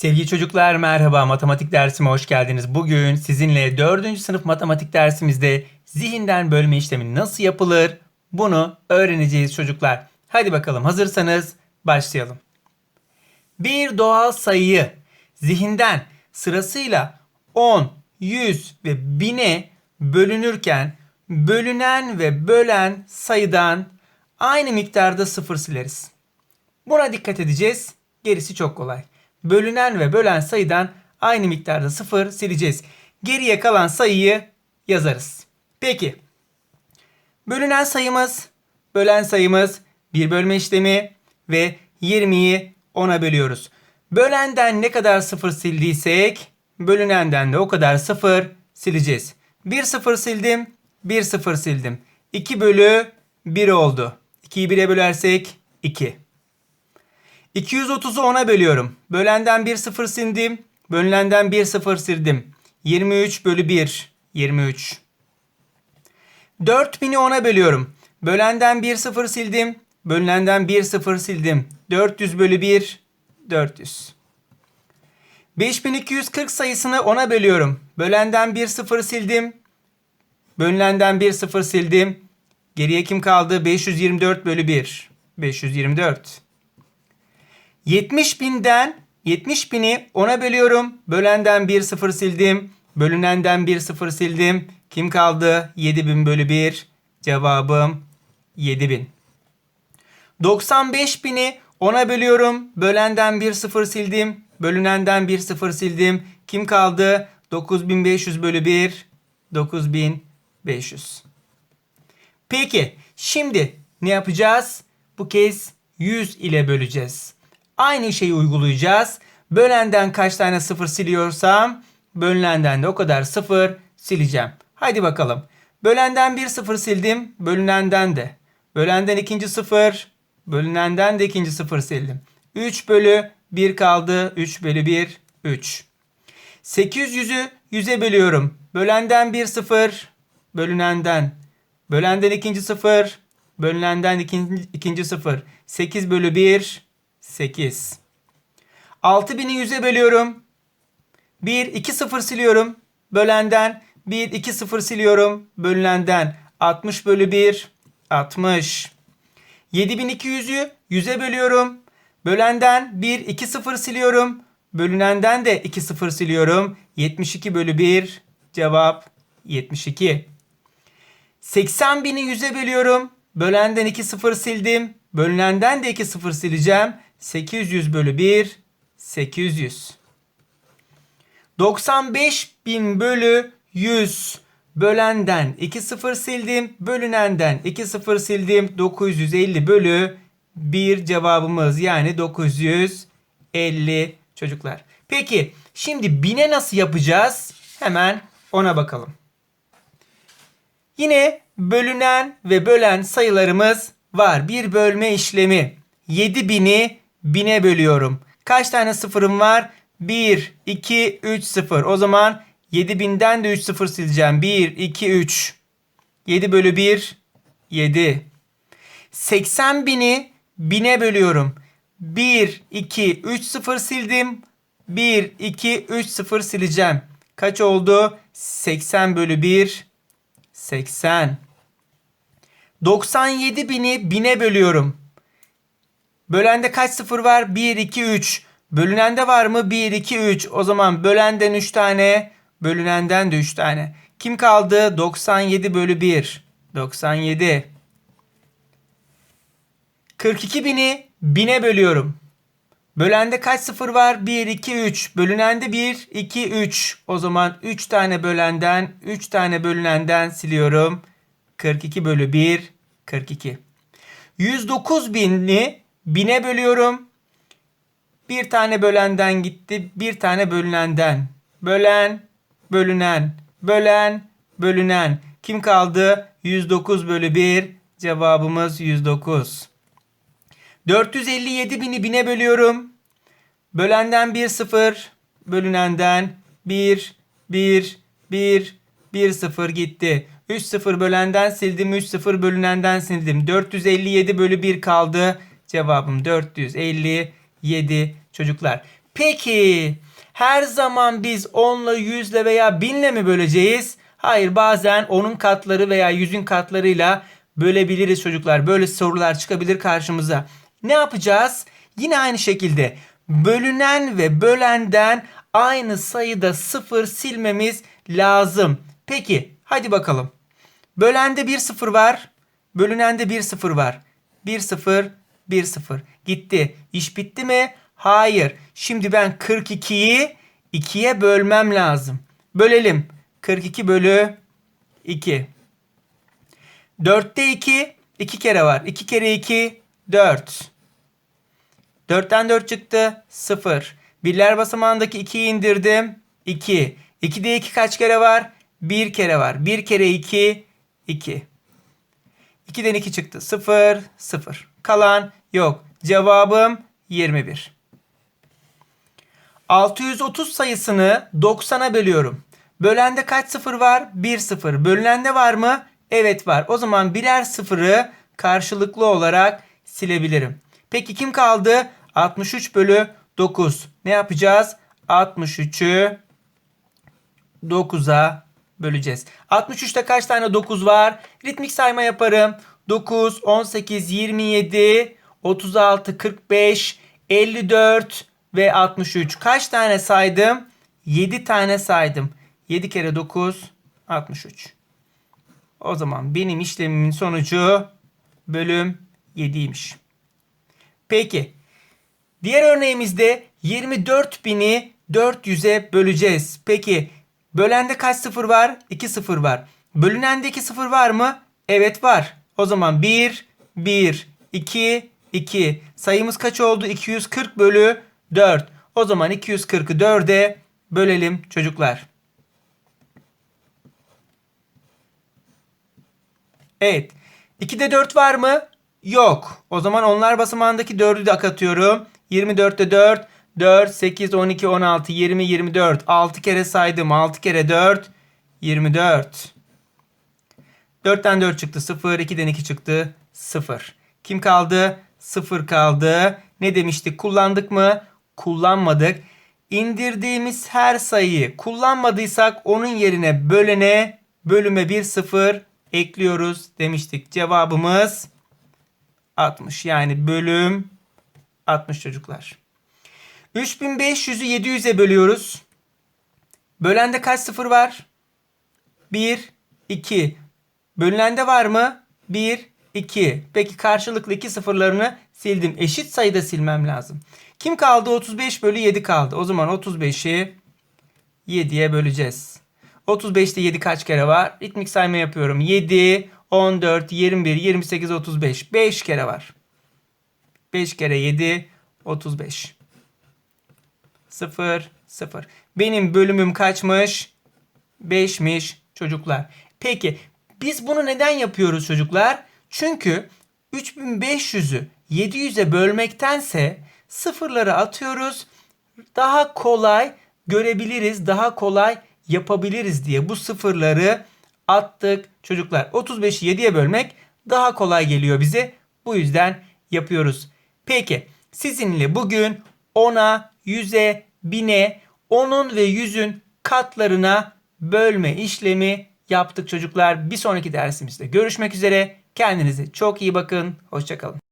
Sevgili çocuklar merhaba matematik dersime hoş geldiniz. Bugün sizinle 4. sınıf matematik dersimizde zihinden bölme işlemi nasıl yapılır bunu öğreneceğiz çocuklar. Hadi bakalım hazırsanız başlayalım. Bir doğal sayıyı zihinden sırasıyla 10, 100 ve 1000'e bölünürken bölünen ve bölen sayıdan aynı miktarda sıfır sileriz. Buna dikkat edeceğiz. Gerisi çok kolay. Bölünen ve bölen sayıdan aynı miktarda sıfır sileceğiz. Geriye kalan sayıyı yazarız. Peki. Bölünen sayımız, bölen sayımız bir bölme işlemi ve 20'yi 10'a bölüyoruz. Bölenden ne kadar sıfır sildiysek bölünenden de o kadar sıfır sileceğiz. 1 sıfır sildim, 1 sıfır sildim. 2 bölü 1 oldu. 2'yi 1'e bölersek 2. 230'u 10'a bölüyorum. Bölenden 1 sıfır sildim. Bölünenden 1 sıfır sildim. 23 bölü 1. 23. 4000'i 10'a bölüyorum. Bölenden 1 sıfır sildim. Bölünenden 1 sıfır sildim. 400 bölü 1. 400. 5240 sayısını 10'a bölüyorum. Bölenden 1 sıfır sildim. Bölünenden 1 sıfır sildim. Geriye kim kaldı? 524 bölü 1. 524. 70 binden 70 bini 10'a bölüyorum. Bölenden 1 sıfır sildim. Bölünenden 1 sıfır sildim. Kim kaldı? 7000 bölü 1. Cevabım 7000. 95 bini 10'a bölüyorum. Bölenden 1 sıfır sildim. Bölünenden 1 sıfır sildim. Kim kaldı? 9500 bölü 1. 9500. Peki şimdi ne yapacağız? Bu kez 100 ile böleceğiz. Aynı şeyi uygulayacağız. Bölenden kaç tane sıfır siliyorsam bölünenden de o kadar sıfır sileceğim. Haydi bakalım. Bölenden bir sıfır sildim. Bölünenden de. Bölenden ikinci sıfır. Bölünenden de ikinci sıfır sildim. 3 bölü 1 kaldı. 3 bölü 1 3. 800'ü 100'e bölüyorum. Bölenden 1 sıfır. Bölünenden. Bölenden ikinci sıfır. Bölünenden ikinci, ikinci sıfır. 8 bölü 1 8. 6000'i 100'e bölüyorum. 1 2 0 siliyorum. Bölenden 1 2 0 siliyorum. Bölünenden 60 bölü 1 60. 7200'ü 100'e bölüyorum. Bölenden 1 2 0 siliyorum. Bölünenden de 2 0 siliyorum. 72 bölü 1 cevap 72. 80 bini 100'e bölüyorum. Bölenden 2 0 sildim. Bölünenden de 2 0 sileceğim. 800 bölü 1 800. 95 bin bölü 100 bölenden 2 0 sildim. Bölünenden 2 0 sildim. 950 bölü 1 cevabımız yani 950 çocuklar. Peki şimdi bine nasıl yapacağız? Hemen ona bakalım. Yine bölünen ve bölen sayılarımız var. Bir bölme işlemi. 7000'i 1000'e bölüyorum. Kaç tane sıfırım var? 1, 2, 3, 0. O zaman 7000'den de 3 sıfır sileceğim. 1, 2, 3. 7 bölü 1, 7. 80 bini 1000'e bölüyorum. 1, 2, 3 sıfır sildim. 1, 2, 3 sıfır sileceğim. Kaç oldu? 80 bölü 1, 80. 97 bini 1000'e bölüyorum. Bölende kaç sıfır var? 1, 2, 3. Bölünende var mı? 1, 2, 3. O zaman bölenden 3 tane. Bölünenden de 3 tane. Kim kaldı? 97 bölü 1. 97. 42 bini 1000'e bölüyorum. Bölende kaç sıfır var? 1, 2, 3. Bölünende 1, 2, 3. O zaman 3 tane bölenden, 3 tane bölünenden siliyorum. 42 bölü 1, 42. 109 bini 1000'e bölüyorum. Bir tane bölenden gitti, bir tane bölünenden. Bölen, bölünen, bölen, bölünen. Kim kaldı? 109 bölü 1. Cevabımız 109. 457 bini 1000'e bölüyorum. Bölenden 1 0, bölünenden 1, 1, 1, 1 0 gitti. 3 0 bölenden sildim, 3 0 bölünenden sildim. 457 bölü 1 kaldı. Cevabım 457 çocuklar. Peki her zaman biz 10'la 100'le veya 1000'le mi böleceğiz? Hayır bazen onun katları veya 100'ün katlarıyla bölebiliriz çocuklar. Böyle sorular çıkabilir karşımıza. Ne yapacağız? Yine aynı şekilde bölünen ve bölenden aynı sayıda sıfır silmemiz lazım. Peki hadi bakalım. Bölende bir sıfır var. Bölünende bir sıfır var. Bir sıfır, bir sıfır. Gitti. İş bitti mi? Hayır. Şimdi ben 42'yi 2'ye bölmem lazım. Bölelim. 42 bölü 2. 4'te 2, 2 kere var. 2 kere 2, 4. 4'ten 4 çıktı, 0. Birler basamağındaki 2'yi indirdim, 2. 2'de 2 kaç kere var? 1 kere var. 1 kere 2, 2. 2'den 2 çıktı, 0, 0. Kalan yok. Cevabım 21. 630 sayısını 90'a bölüyorum. Bölende kaç sıfır var? 1 sıfır. Bölünende var mı? Evet var. O zaman birer sıfırı karşılıklı olarak silebilirim. Peki kim kaldı? 63 bölü 9. Ne yapacağız? 63'ü 9'a böleceğiz. 63'te kaç tane 9 var? Ritmik sayma yaparım. 9, 18, 27, 36, 45, 54 ve 63. Kaç tane saydım? 7 tane saydım. 7 kere 9, 63. O zaman benim işlemimin sonucu bölüm 7'ymiş. Peki. Diğer örneğimizde 24.000'i 400'e böleceğiz. Peki bölende kaç sıfır var? 2 sıfır var. Bölünende 2 sıfır var mı? Evet var. O zaman 1, 1, 2, 2. Sayımız kaç oldu? 240 bölü 4. O zaman 240'ı 4'e bölelim çocuklar. Evet. 2'de 4 var mı? Yok. O zaman onlar basamağındaki 4'ü de akatıyorum. 24'te 4. 4, 8, 12, 16, 20, 24. 6 kere saydım. 6 kere 4. 24. 4'ten 4 çıktı 0. 2'den 2 çıktı 0. Kim kaldı? 0 kaldı. Ne demiştik? Kullandık mı? Kullanmadık. İndirdiğimiz her sayıyı kullanmadıysak onun yerine bölene bölüme bir sıfır ekliyoruz demiştik. Cevabımız 60. Yani bölüm 60 çocuklar. 3500'ü 700'e bölüyoruz. Bölende kaç sıfır var? 1, 2. Bölünende var mı? 1, 2. Peki karşılıklı iki sıfırlarını sildim. Eşit sayıda silmem lazım. Kim kaldı? 35 bölü 7 kaldı. O zaman 35'i 7'ye böleceğiz. 35'te 7 kaç kere var? Ritmik sayma yapıyorum. 7, 14, 21, 28, 35. 5 kere var. 5 kere 7, 35. 0, 0. Benim bölümüm kaçmış? 5'miş çocuklar. Peki biz bunu neden yapıyoruz çocuklar? Çünkü 3500'ü 700'e bölmektense sıfırları atıyoruz. Daha kolay görebiliriz, daha kolay yapabiliriz diye bu sıfırları attık çocuklar. 35'i 7'ye bölmek daha kolay geliyor bize. Bu yüzden yapıyoruz. Peki sizinle bugün 10'a, 100'e, 1000'e, 10'un ve 100'ün katlarına bölme işlemi yaptık çocuklar. Bir sonraki dersimizde görüşmek üzere. Kendinize çok iyi bakın. Hoşçakalın.